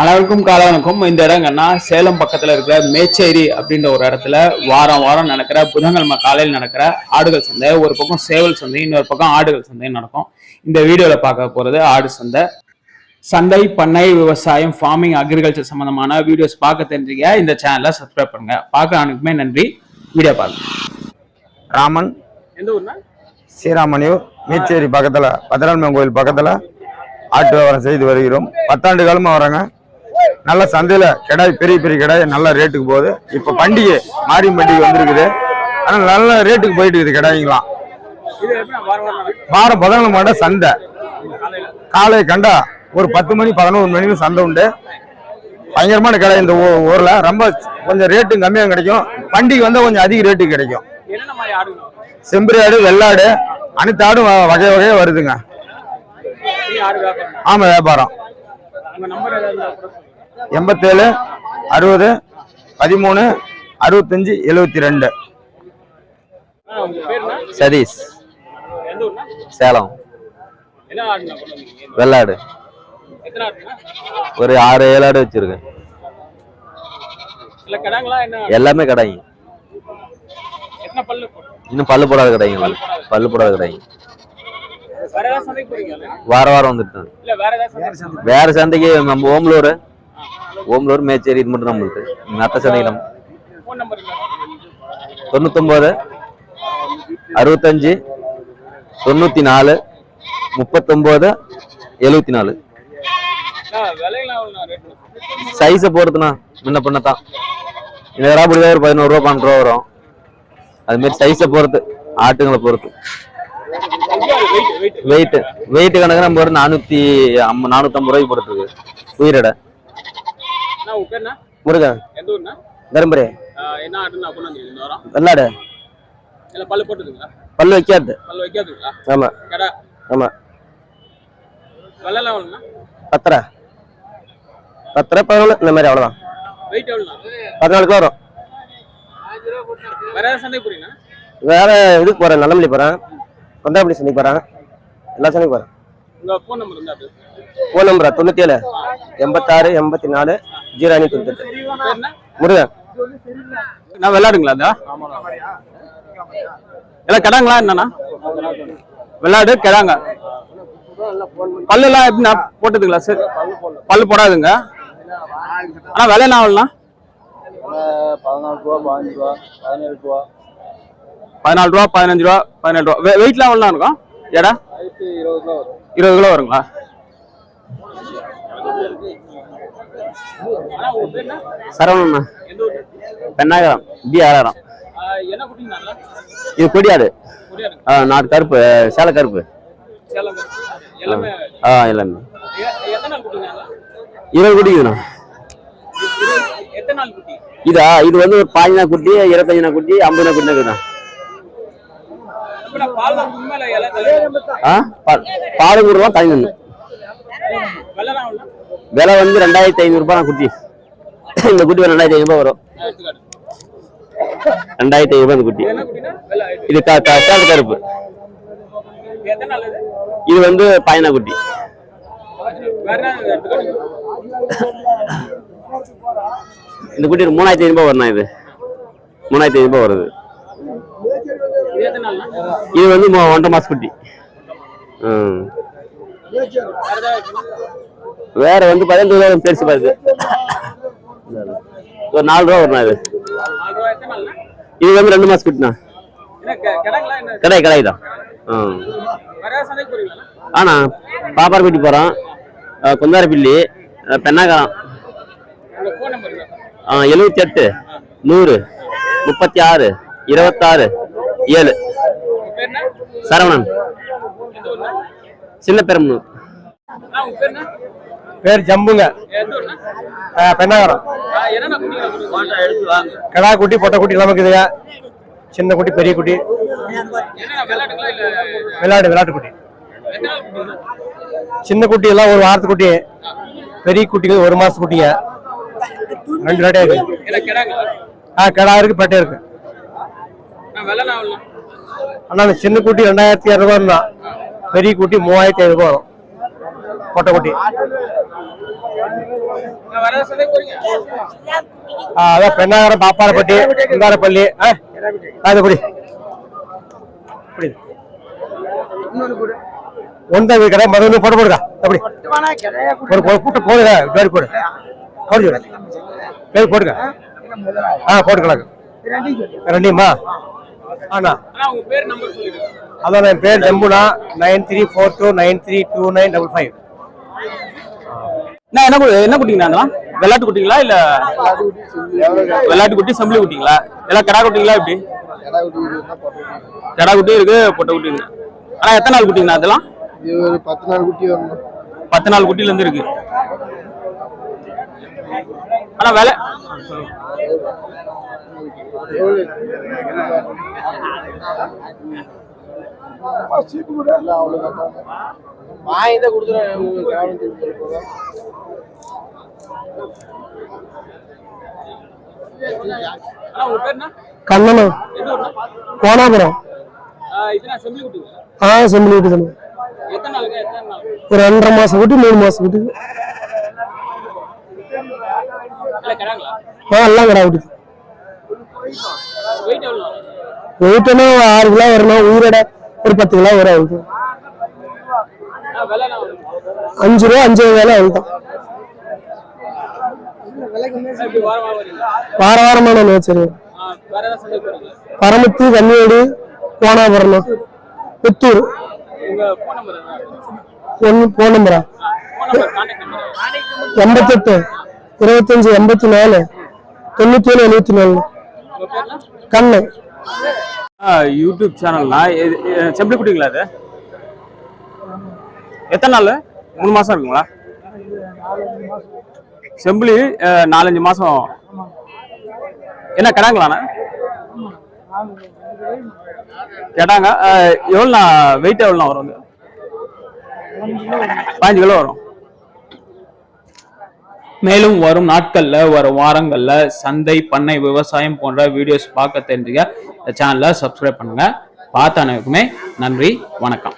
அனைவருக்கும் கால வணக்கம். இந்த இடங்கன்னா சேலம் பக்கத்துல இருக்கிற மேச்சேரி அப்படின்ற ஒரு இடத்துல வாரம் வாரம் நடக்கிற புதன்கிழமை காலையில் நடக்கிற ஆடுகள் சந்தை ஒரு பக்கம் சேவல் சந்தை இன்னொரு பக்கம் ஆடுகள் சந்தை நடக்கும். இந்த வீடியோல பார்க்க போறது ஆடு சந்தை. சந்தை பண்ணை விவசாயம் ஃபார்மிங் அக்ரிகல்ச்சர் சம்பந்தமான வீடியோஸ் பார்க்க தெரிஞ்சுக்க இந்த சேனலை சப்ஸ்கிரைப் பண்ணுங்க. பார்க்க அனைக்குமே நன்றி. வீடியோ பாருங்க. ராமன். எந்த ஊர்னா ஸ்ரீராமணியூர் மீச்சேரி பக்கத்தில் பத்திரன்மன் கோயில் பக்கத்தில் ஆட்டு வியாபாரம் செய்து வருகிறோம். பத்தாண்டு காலமாக வராங்க நல்ல சந்தையில் கிடாய் பெரிய பெரிய கிடாய் நல்ல ரேட்டுக்கு போகுது. இப்போ பண்டிகை மாரி பண்டிகை வந்திருக்குது. ஆனால் நல்ல ரேட்டுக்கு போயிட்டு இருக்குது கிடாய்ங்களாம். வாரம் வாரம் பதினொன்று மாட சந்தை. காலை கண்டா ஒரு பத்து மணி பதினோரு மணிக்கு சந்தை உண்டு. பயங்கரமான கடை இந்த ஊ- ரொம்ப கொஞ்சம் ரேட்டும் கம்மியாக கிடைக்கும். பண்டிகை வந்தால் கொஞ்சம் அதிக ரேட்டுக்கு கிடைக்கும். செம்பரி ஆடு வெள்ளாடு அனைத்து ஆடும் வகை வகையாக வருதுங்க. ஆமாம் வியாபாரம். எண்பத்தேழு அறுபது பதிமூணு அறுபத்தஞ்சு எழுபத்தி ரெண்டு சதீஷ். சேலம். வெள்ளாடு. ஒரு ஆறு ஏழு ஆடு வச்சிருக்கேன். எல்லாமே கடைங்க. இன்னும் பல்லு போடாத கடைங்க. பல்லு போடாத கடைங்க. வார வாரம் வந்துட்டு வேற சந்தைக்கு நம்ம ஓம்லூர் ஓம்லூர் மேச்சேரி இது மட்டும் நம்மளுக்கு நம்பர் இல்ல தொண்ணூத்தொம்பது அறுபத்தஞ்சு தொண்ணூற்றி நாலு முப்பத்தொம்போது எழுபத்தி நாலு ரேட் சைஸை பொறுத்துண்ணா. முன்ன பின்ன தான் இந்த விராப்படி தான் ஒரு பதினோரு ரூபா பன்னெண்டு ரூபா வரும். அது மாதிரி சைஸை பொறுத்து ஆட்டுங்களை பொறுத்து. வெயிட் வெயிட் வெயிட் வெயிட் கணக்கு நம்ம ஒரு நானூத்தி ஐம்ப நானூத்தம்பது ரூபாய்க்கு போட்டுருக்கு உயிரிட நான் உங்க பேர் என்ன முருகன். தருமபுரி. வெள்ளாடு. பல்லு பல்லு வைக்காது. பல்லு வைக்காதுங்களா? ஆமா. கடை? ஆமா. பத்தரை. பத்தரை பதினொன்று இந்த மாதிரி அவ்வளோதான் வெயிட் பதினாலு கிலோ வரும். வேற சந்தைக்கு போறீங்களா? வேற இதுக்கு போறேன் நல்லமல்லி போறேன். கொண்டாப்பள்ளி சந்தைக்கு போறேன். எல்லா சந்தைக்கு போறேன். உங்க ஃபோன் நம்பர் இருந்தா அப்படியே ஃபோன் நம்பரா தொண்ணூத்தி ஏழு எண்பத்தாறு எண்பத்தி நாலு ஜீரோ அஞ்சு தொண்ணூத்தெட்டு முருகன் நான் விளையாடுங்களா அதா எல்லாம் கிடாங்களா என்னண்ணா விளையாடு கிடாங்க. பல்லுலாம் எப்படிண்ணா போட்டதுங்களா? சரி. பல்லு போடாதுங்க. ஆனா விலை என்ன ஆகலண்ணா பதினாலு ரூபா பதினஞ்சு ரூபா பதினேழு ரூபா. பதினாலு ரூபா பதினஞ்சு ரூபா பதினேழு ரூபா வெயிட்லாம் எவ்வளோ இருக்கும்? எடா? இருபது கிலோ வருங்களா? சரவணண்ணா பெண்ணாகரம் பி ஆறாயிரம் இது கொடியாடு. நாட்டு கருப்பு சேலை கருப்பு. ஆ எல்லாமே. இருபது குட்டிக்குதுண்ணா இதா இது வந்து ஒரு பாஞ்சு நாள் குட்டி இருபத்தஞ்சு நாள் குட்டி ஐம்பது நாள் குட்டி இருக்குதுண்ணா பால் பால் பால் நூறு ரூபா தனி? விலை வந்து ரெண்டாயிரத்தி ஐநூறுபா குட்டி. இந்த குட்டி ஒரு ரெண்டாயிரத்தி ஐநூறுபா வரும். ரெண்டாயிரத்தி ஐநூறுபா இந்த குட்டி. இது. இது கருப்பு. இது வந்து பாயனா குட்டி. இந்த குட்டி ஒரு மூணாயிரத்தி ஐநூறுபா வரணும் இது. மூணாயிரத்தி ஐநூறுபா வருது. இது வந்து ஒன்றரை மாசம் குட்டி. ம். வேற வந்து பதினஞ்சு ரூபா பெருசு பாருது ஒரு நாலு ரூபா வரணும் இது. இது வந்து ரெண்டு மாசம் குட்டிண்ணா. கடை கடை தான் ஆனா பாப்பாரப்பட்டி போகிறோம் குந்தாரப்பிள்ளி பெண்ணாகரம் எழுபத்தி எட்டு நூறு முப்பத்தி ஆறு இருபத்தாறு ஏழு. சரவணன். சின்ன பெரம்பலூர் பேர் ஜம்புங்க. பெண்ணாகரம். ஆ, கடா குட்டி பொட்டை குட்டி எல்லாம் இருக்குதுங்க சின்ன குட்டி பெரிய குட்டி. என்னென்ன விளையாடு விளையாட்டு குட்டி. சின்ன குட்டி எல்லாம் ஒரு வாரத்து குட்டி. பெரிய குட்டிகள் ஒரு மாச குட்டிங்க. ரெண்டு ரெடியா இருக்கு. ஆ கடா இருக்கு பெட்டை இருக்கு. ஆனா அந்த சின்ன குட்டி ரெண்டாயிரத்தி இரநூறுவா பெரிய குட்டி மூவாயிரத்தி ஐநூறுபா வரும். கொட்டைக்குட்டி ஆ, அதான் பெண்ணாகரம் பாப்பாரப்பட்டி சிங்காரப்பள்ளி ஆ, அது புடி புடி ஒன்றா கடை மருந்து போட்டு போடுங்க அப்படி. ஒரு ஒரு போடுங்க பேர் போடு. போடு பேர் போடுங்க ஆ போட்டுக்கலாம் ரெண்டியுமா? ஆண்ணா உங்க அதான் என் பேர் ஜம்புனா nine three four two nine three two nine double five. என்ன என்ன என்ன குட்டிங்கண்ணா அதெல்லாம் வெள்ளாட்டு குட்டிங்களா இல்ல வெள்ளாட்டு குட்டி செம்பிளி குட்டிங்களா? எல்லாம் கடா குட்டிங்களா எப்படி கடா குட்டி இருக்கு பொட்டை குட்டி இருக்கு. ஆனா எத்தனை நாள் குட்டிங்கண்ணா அதெல்லாம் பத்து நாள் குட்டி பத்து நாள் குட்டில இருந்து இருக்கு ஆனா விலை எல்லாம் வாங்கி தான் கண்ணனு. ஆ செம்பிளி வீட்டு நாள்? ஒரு ரெண்டரை மாசம் விட்டு மூணு மாசம் விட்டு ஆ எல்லாம் கடை விட்டு வெயிட்னா ஆறு கிலோ வரணும் உயிரோட ஒரு பத்து கிலோ வரும் வரும். அஞ்சு ரூபா அஞ்சு வேலை அவ்வளோ எப்படி வாரம் வாரம் வரீங்களா வார வாரமான நேச்சர் பரமத்தி கன்னியோடு கோணாபுரம் புத்தூர். ஒன்று ஃபோன் நம்பரா எண்பத்தெட்டு இருபத்தஞ்சு எண்பத்தி நாலு தொண்ணூத்தி ஏழு எழுபத்தி நாலு கண்ணு யூடியூப் சேனல்னா செம்பிளி குட்டிங்களா அது எத்தனை நாள்? மூணு மாசம் இருக்குங்களா செம்பிளி நாலஞ்சு மாசம். என்ன கிடாங்களாண்ணா? கேட்டாங்க எவ்வளோண்ணா வெயிட் எவ்வளோண்ணா வரும் பாஞ்சு கிலோ வரும். மேலும் வரும் நாட்கள்ல வரும் வாரங்கள்ல சந்தை பண்ணை விவசாயம் போன்ற வீடியோஸ் பார்க்க தெரிஞ்சுக்க இந்த சேனலை சப்ஸ்கிரைப் பண்ணுங்க. பார்த்த அனைவருக்குமே நன்றி வணக்கம்.